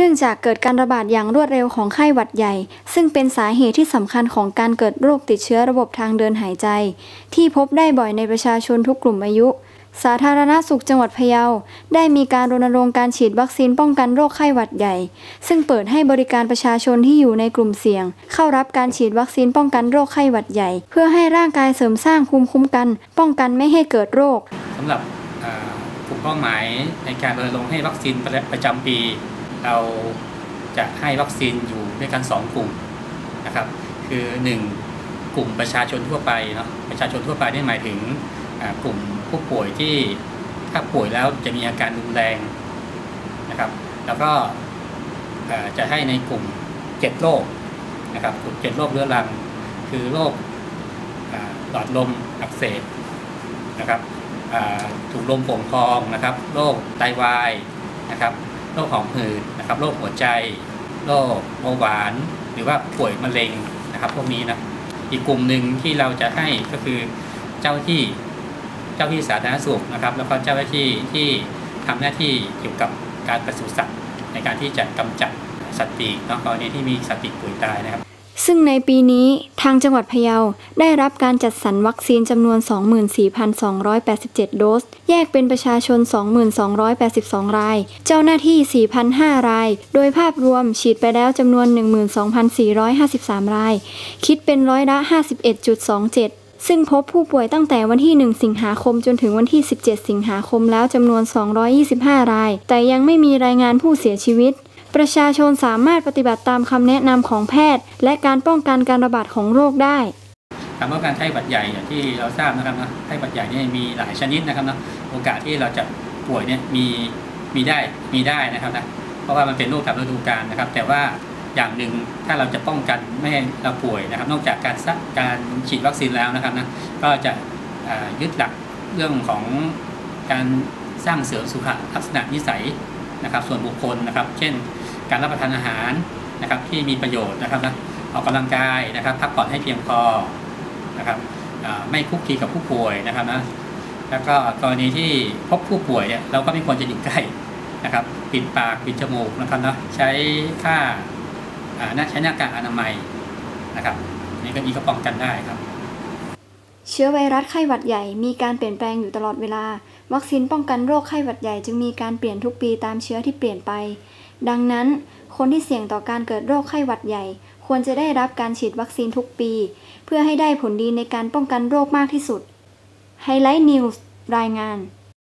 นื่องจากเกิดการระบาดอย่างรวดเร็วของไข้หวัดใหญ่ ซึ่งเป็นสาเหตุที่สำคัญของการเกิดโรคติดเชื้อระบบทางเดินหายใจ ที่พบได้บ่อยในประชาชนทุกกลุ่มอายุ สาธารณสุขจังหวัดพะเยา ได้มีการรณรงค์การฉีดวัคซีนป้องกันโรคไข้หวัดใหญ่ ซึ่งเปิดให้บริการประชาชนที่อยู่ในกลุ่มเสี่ยง เข้ารับการฉีดวัคซีนป้องกันโรคไข้หวัดใหญ่ เพื่อให้ร่างกายเสริมสร้างภูมิคุ้มกัน ป้องกันไม่ให้เกิดโรคสำหรับกลุ่มเป้าหมายในการรณรงค์ให้วัคซีนประประจำปี เราจะให้วัคซีนอยู่ด้วยกัน 2 กลุ่มนะครับ คือ 1 กลุ่มประชาชนทั่วไปเนาะประชาชนทั่วไปนี่หมายถึงกลุ่มผู้ป่วยที่ถ้าป่วยแล้วจะมีอาการรุนแรงนะครับ แล้วก็จะให้ในกลุ่ม 7 โรคนะครับกลุ่ม7โรคเรื้อรัง คือโรคหลอดลมอักเสบนะครับถูกลมโป่งพองนะครับ โรคไตวายนะครับ โรคหอบหืดนะครับโรคหัวใจโรคเบาหวาน หรือว่าป่วยมะเร็งนะครับพวกนี้นะอีกกลุ่มหนึ่งที่เราจะให้ก็คือเจ้าที่เจ้าที่สาธารณสุขนะครับ แล้วก็เจ้าหน้าที่ที่ทำหน้าที่เกี่ยวกับการปศุสัตว์ในการที่จะกำจัดสัตว์ปีกเนาะกรณีที่มีสัตว์ปีกป่วยตายนะครับ ซึ่งในปีนี้ทางจังหวัดพะเยาได้รับการจัดสรรวัคซีนจำนวน 24,287 โดส แยกเป็นประชาชน2,282 ราย เจ้าหน้าที่ 4,005 ราย โดยภาพรวมฉีดไปแล้วจำนวน 12,453 ราย คิดเป็นร้อยละ 51.27ซึ่งพบผู้ป่วยตั้งแต่วันที่ 1 สิงหาคมจนถึงวันที่ 17 สิงหาคมแล้วจำนวน 225 ราย แต่ยังไม่มีรายงานผู้เสียชีวิต ประชาชนสามารถปฏิบัติตามคำแนะนำของแพทย์ และการป้องกันการระบาดของโรคได้คำว่าการไข้หวัดใหญ่อย่างที่เราทราบนะครับนะไข้หวัดใหญ่เนี่ยมีหลายชนิดนะครับนะโอกาสที่เราจะป่วยเนี่ยมีมีได้มีได้นะครับนะเพราะว่ามันเป็นโรคตามฤดูกาลนะครับ แต่ว่าอย่างหนึ่งถ้าเราจะป้องกันไม่ให้เราป่วยนะครับ นอกจากการซักการฉีดวัคซีนแล้วนะครับนะก็จะยึดหลักเรื่องของการสร้างเสริมสุขลักษณะนิสัยนะครับ ส่วนบุคคลนะครับ เช่น การรับประทานอาหารนะครับที่มีประโยชน์นะครับนะออกกำลังกายนะครับ พักผ่อนให้เพียงพอนะครับไม่คุกคีกับผู้ป่วยนะครับนะแล้วก็กรณีที่พบผู้ป่วยเนี่ยเราก็ไม่ควรจะอยู่ใกล้นะครับ ปิดปากปิดจมูกนะครับนะใช้ผ้าอ่าหน้าใช้หน้ากากอนามัยนะครับนี่ก็นี้ก็ป้องกันได้ครับ เชื้อไวรัสไข้หวัดใหญ่มีการเปลี่ยนแปลงอยู่ตลอดเวลา วัคซีนป้องกันโรคไข้หวัดใหญ่จึงมีการเปลี่ยนทุกปีตามเชื้อที่เปลี่ยนไป ดังนั้น คนที่เสี่ยงต่อการเกิดโรคไข้หวัดใหญ่ ควรจะได้รับการฉีดวัคซีนทุกปี เพื่อให้ได้ผลดีในการป้องกันโรคมากที่สุดไฮไลท์นิวส์รายงาน